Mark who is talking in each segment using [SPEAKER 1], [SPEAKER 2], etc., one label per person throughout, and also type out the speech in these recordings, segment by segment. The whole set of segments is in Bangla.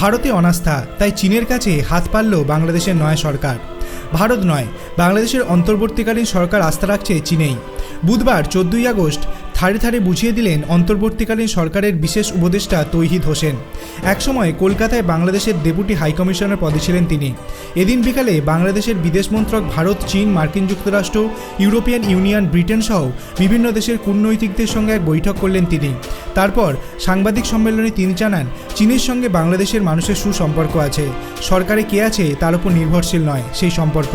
[SPEAKER 1] ভারতে অনাস্থা, তাই চীনের কাছে হাত পারল বাংলাদেশের নয় সরকার। ভারত নয়, বাংলাদেশের অন্তর্বর্তীকালীন সরকার আস্থা রাখছে চীনেই। বুধবার চোদ্দই আগস্ট থারে থারে বুঝিয়ে দিলেন অন্তর্বর্তীকালীন সরকারের বিশেষ উপদেষ্টা তৈহিদ হোসেন। একসময় কলকাতায় বাংলাদেশের ডেপুটি হাইকমিশনার পদে ছিলেন তিনি। এদিন বিকালে বাংলাদেশের বিদেশ মন্ত্রক ভারত, চীন, মার্কিন যুক্তরাষ্ট্র, ইউরোপিয়ান ইউনিয়ন, ব্রিটেন সহ বিভিন্ন দেশের কূটনৈতিকদের সঙ্গে এক বৈঠক করলেন তিনি। তারপর সাংবাদিক সম্মেলনে তিনি জানান, চীনের সঙ্গে বাংলাদেশের মানুষের সুসম্পর্ক আছে। সরকারে কে আছে তার উপর নির্ভরশীল নয় সেই সম্পর্ক।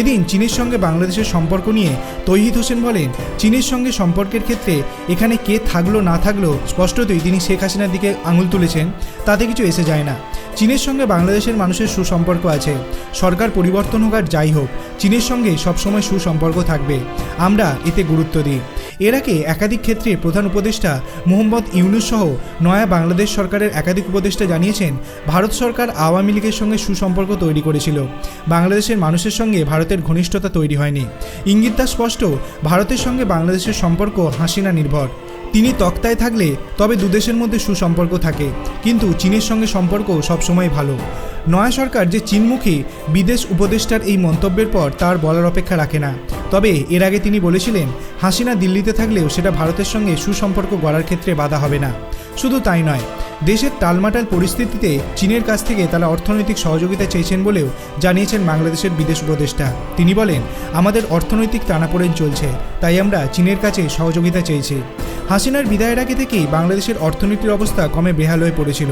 [SPEAKER 1] এদিন চীনের সঙ্গে বাংলাদেশের সম্পর্ক নিয়ে তৈহিদ হোসেন বলেন, চীনের সঙ্গে সম্পর্কের ক্ষেত্রে এখানে কে থাকল, না থাকল, স্পষ্টতই তিনি শেখ হাসিনার দিকে আঙুল তুলেছেন, তাতে কিছু এসে যায় না। চীনের সঙ্গে বাংলাদেশের মানুষের সুসম্পর্ক আছে, সরকার পরিবর্তন হোক আর যাই হোক, চীনের সঙ্গে সবসময় সুসম্পর্ক থাকবে, আমরা এতে গুরুত্ব দিই। এর আগে একাধিক ক্ষেত্রে প্রধান উপদেষ্টা মোহাম্মদ ইউনুস সহ নয়া বাংলাদেশ সরকারের একাধিক উপদেষ্টা জানিয়েছেন, ভারত সরকার আওয়ামী লীগের সঙ্গে সুসম্পর্ক তৈরি করেছিল। বাংলাদেশের মানুষের সঙ্গে ভারতের ঘনিষ্ঠতা তৈরি হয়নি। ইঙ্গিতটা স্পষ্ট, ভারতের সঙ্গে বাংলাদেশের সম্পর্ক হাসিনা নির্ভর। তিনি তক্তায় থাকলে তবে দুদেশের মধ্যে সুসম্পর্ক থাকে। কিন্তু চীনের সঙ্গে সম্পর্ক সবসময় ভালো। নয়া সরকার যে চীনমুখী বিদেশ উপদেষ্টার এই মন্তব্যের পর তার বলার অপেক্ষা রাখে না। তবে এর আগে তিনি বলেছিলেন, হাসিনা দিল্লিতে থাকলেও সেটা ভারতের সঙ্গে সুসম্পর্ক গড়ার ক্ষেত্রে বাধা হবে না। শুধু তাই নয়, দেশের টালমাটাল পরিস্থিতিতে চীনের কাছ থেকে তারা অর্থনৈতিক সহযোগিতা চেয়েছেন বলেও জানিয়েছেন বাংলাদেশের বিদেশ উপদেষ্টা। তিনি বলেন, আমাদের অর্থনৈতিক টানাপোড়েন চলছে, তাই আমরা চীনের কাছে সহযোগিতা চেয়েছি। হাসিনার বিদায়ের আগে থেকেই বাংলাদেশের অর্থনীতির অবস্থা কমে বেহাল হয়ে পড়েছিল।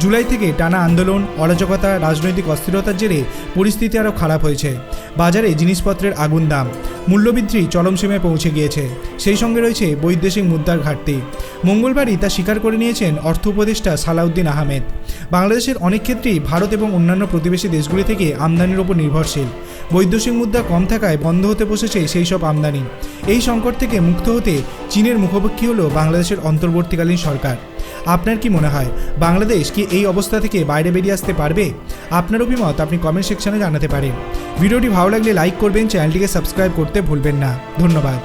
[SPEAKER 1] জুলাই থেকে টানা আন্দোলন, অরাজকতা, রাজনৈতিক অস্থিরতার জেরে পরিস্থিতি আরও খারাপ হয়েছে। বাজারে জিনিসপত্রের আগুন দাম, মূল্যবৃদ্ধি চরম সীমে পৌঁছে গিয়েছে। সেই সঙ্গে রয়েছে বৈদেশিক মুদ্রার ঘাটতি। মঙ্গলবারই তা স্বীকার করে নিয়েছেন অর্থ উপদেষ্টা সালাউদ্দিন আহমেদ। বাংলাদেশের অনেক ক্ষেত্রেই ভারত এবং অন্যান্য প্রতিবেশী দেশগুলি থেকে আমদানির ওপর নির্ভরশীল। বৈদেশিক মুদ্রা কম থাকায় বন্ধ হতে বসেছে সেই সব আমদানি। এই সংকট থেকে মুক্ত হতে চীনের মুখোমুখি হল বাংলাদেশের অন্তর্বর্তীকালীন সরকার। আপনার কি মনে হয়, বাংলাদেশ কি এই অবস্থা থেকে বাইরে বেরিয়ে আসতে পারবে? আপনার অভিমত আপনি কমেন্ট সেকশনে জানাতে পারেন। ভিডিওটি ভালো লাগলে লাইক করবেন চ্যানেলটিকে সাবস্ক্রাইব করতে ভুলবেন না। ধন্যবাদ।